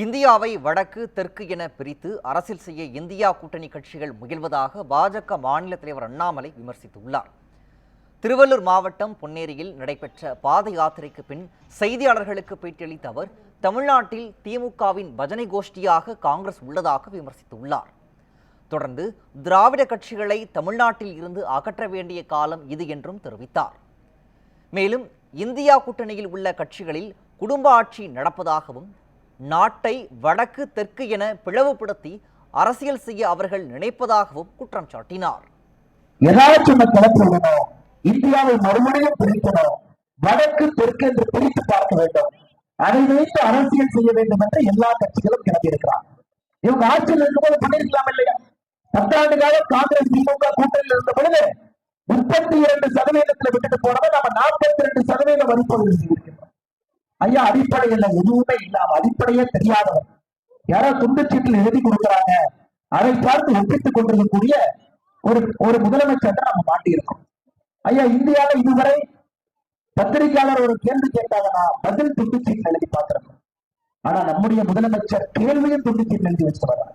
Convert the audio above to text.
இந்தியாவை வடக்கு தெற்கு என பிரித்து அரசியல் செய்ய இந்தியா கூட்டணி கட்சிகள் முயல்வதாக பாஜக மாநில தலைவர் அண்ணாமலை விமர்சித்துள்ளார். திருவள்ளூர் மாவட்டம் பொன்னேரியில் நடைபெற்ற பாத யாத்திரைக்கு பின் செய்தியாளர்களுக்கு பேட்டியளித்த அவர் தமிழ்நாட்டில் திமுகவின் பஜனை கோஷ்டியாக காங்கிரஸ் உள்ளதாக விமர்சித்துள்ளார். தொடர்ந்து திராவிட கட்சிகளை தமிழ்நாட்டில் இருந்து அகற்ற வேண்டிய காலம் இது என்றும் தெரிவித்தார். மேலும் இந்தியா கூட்டணியில் உள்ள கட்சிகளில் குடும்ப ஆட்சி நடப்பதாகவும் நாட்டை வடக்கு தெற்கு என பிளவுபடுத்தி அரசியல் செய்ய அவர்கள் நினைப்பதாகவும் குற்றம் சாட்டினார். இந்தியாவை மறுபடியும் பிரித்தனர் வடக்கு தெற்கு என்று பிரித்து பார்க்க வேண்டும். அதை வைத்து அரசியல் செய்ய வேண்டும் என்று எல்லா கட்சிகளும் கிளம்பியிருக்கிறார். இவங்க ஆட்சியில் இருக்கும்போது பண்ணியிருக்கலாம் இல்லையா? பத்தாண்டு காலம் காங்கிரஸ் திமுக கூட்டணியில் இருந்த பொழுது முப்பத்தி இரண்டு சதவீதத்தில் விட்டுட்டு போனவன் நம்ம நாற்பத்தி ரெண்டு சதவீதம் வரிப்பதில் செய்திருக்கிறோம். ஐயா அடிப்படையில எதுவுமே இல்லாம அடிப்படையே தெரியாதவன். யாரோ துண்டுச்சீட்டில் எழுதி கொடுக்குறாங்க. அதை பார்த்து ஒப்பித்துக் கொண்டிருக்கக்கூடிய ஒரு ஒரு முதலமைச்சர் நம்ம மாட்டியிருக்கோம். ஐயா இந்தியால இதுவரை பத்திரிகையாளர் ஒரு கேள்வி கேட்டாங்கன்னா பதில் துண்டுச்சீட்டில் எழுதி பார்த்திருக்கோம் ஆனா நம்முடைய முதலமைச்சர் கேள்வியும் துண்டுச்சீட்டில் எழுதி வச்சுட்டு